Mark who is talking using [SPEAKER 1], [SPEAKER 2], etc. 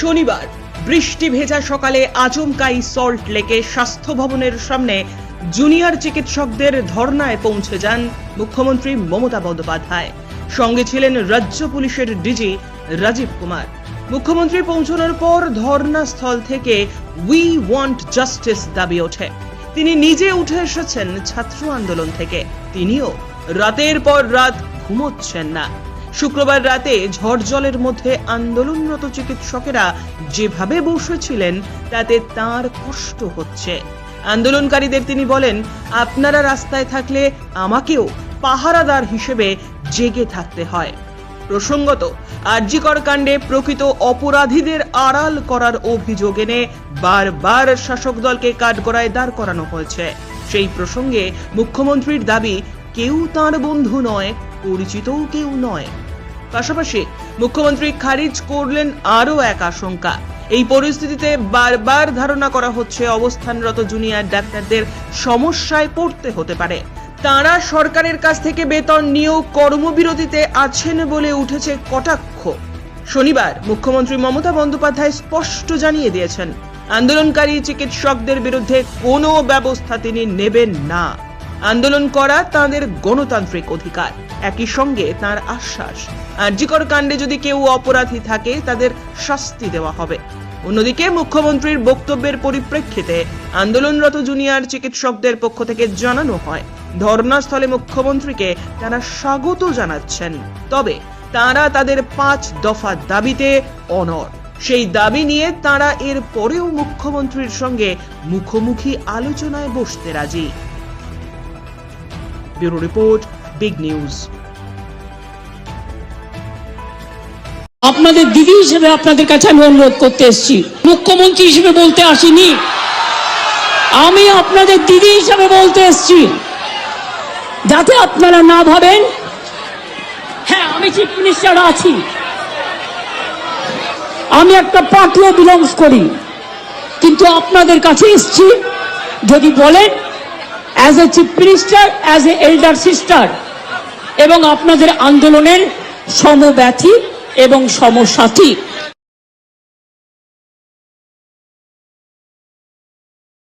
[SPEAKER 1] শনিবার বৃষ্টি ভেজা সকালে আচমকাই সল্ট লেকে স্বাস্থ্য ভবনের সামনে জুনিয়র চিকিৎসকদের ধর্নায় পৌঁছে যান মুখ্যমন্ত্রী মমতা বন্দ্যোপাধ্যায়। সঙ্গে ছিলেন রাজ্য পুলিশের ডিজি রাজীব কুমার। মুখ্যমন্ত্রী পৌঁছানোর পর ধর্নাস্থল থেকে উই ওয়ান্ট জাস্টিস দাবি ওঠে। তিনি নিজে উঠে এসেছেন ছাত্র আন্দোলন থেকে। তিনিও রাতের পর রাত ঘুমোচ্ছেন না। শুক্রবার রাতে ঝড় জলের মধ্যে আন্দোলনরত চিকিৎসকেরা যেভাবে বসেছিলেন, তাতে তার কষ্ট হচ্ছে। আন্দোলনকারীদের তিনি বলেন, আপনারা রাস্তায় থাকলে আমাকেও পাহারাদার হিসেবে জেগে থাকতে হয়। প্রসঙ্গত, আরজিকর কাণ্ডে প্রকৃত অপরাধীদের আড়াল করার অভিযোগ এনে বারবার শাসক দলকে কাঠগড়ায় দাঁড় করানো হয়েছে। সেই প্রসঙ্গে মুখ্যমন্ত্রীর দাবি, কেউ তার বন্ধু নয়, পরিচিতও কেউ নয়। পাশাপাশি মুখ্যমন্ত্রী খারিজ করলেন আরও এক আশঙ্কা। এই পরিস্থিতিতে বারবার ধারণা করা হচ্ছে অবস্থানরত জুনিয়র ডাক্তারদের সমস্যায় পড়তে হতে পারে। তারা সরকারের কাছ থেকে বেতন নিয়েও কর্মবিরতিতে আছেন বলে উঠেছে কটাক্ষ। শনিবার মুখ্যমন্ত্রী মমতা বন্দ্যোপাধ্যায় স্পষ্ট জানিয়ে দিয়েছেন, আন্দোলনকারী চিকিৎসকদের বিরুদ্ধে কোনো ব্যবস্থা তিনি নেবেন না। আন্দোলন করা তাদের গণতান্ত্রিক অধিকার। একই সঙ্গে তার আশ্বাস আর্যিকর কাণ্ডে যদি কেউ অপরাধী থাকে, তাদের শাস্তি দেওয়া হবে। অন্যদিকে মুখ্যমন্ত্রীর বক্তব্যের পরিপ্রেক্ষিতে আন্দোলনরত জুনিয়র চিকিৎসকদের পক্ষ থেকে জানানো হয়, ধর্নাস্থলে মুখ্যমন্ত্রীকে তারা স্বাগত জানাচ্ছেন। তবে তারা তাদের পাঁচ দফা দাবিতে অনর সেই দাবি নিয়ে তারা এর পরেও মুখ্যমন্ত্রীর সঙ্গে মুখোমুখি আলোচনায় বসতে রাজি। Bureau report, big news.
[SPEAKER 2] আপনাদের দিদি হিসেবে আপনাদের কাছে আমি অনুরোধ করতে এসেছি। মুখ্যমন্ত্রী হিসেবে বলতে আসিনি। আমি আপনাদের দিদি হিসেবে বলতে এসেছি। যাতে আপনারা না ভাবেন। হ্যাঁ আমি চিফ মিনিস্টার আছি। আমি একটা পার্টিও বিলংস করি। কিন্তু আপনাদের কাছে এসেছি। যদি বলেন as a chief minister as a elder sister এবং আপনাদের আন্দোলনের সমব্যথী এবং সমসাথী।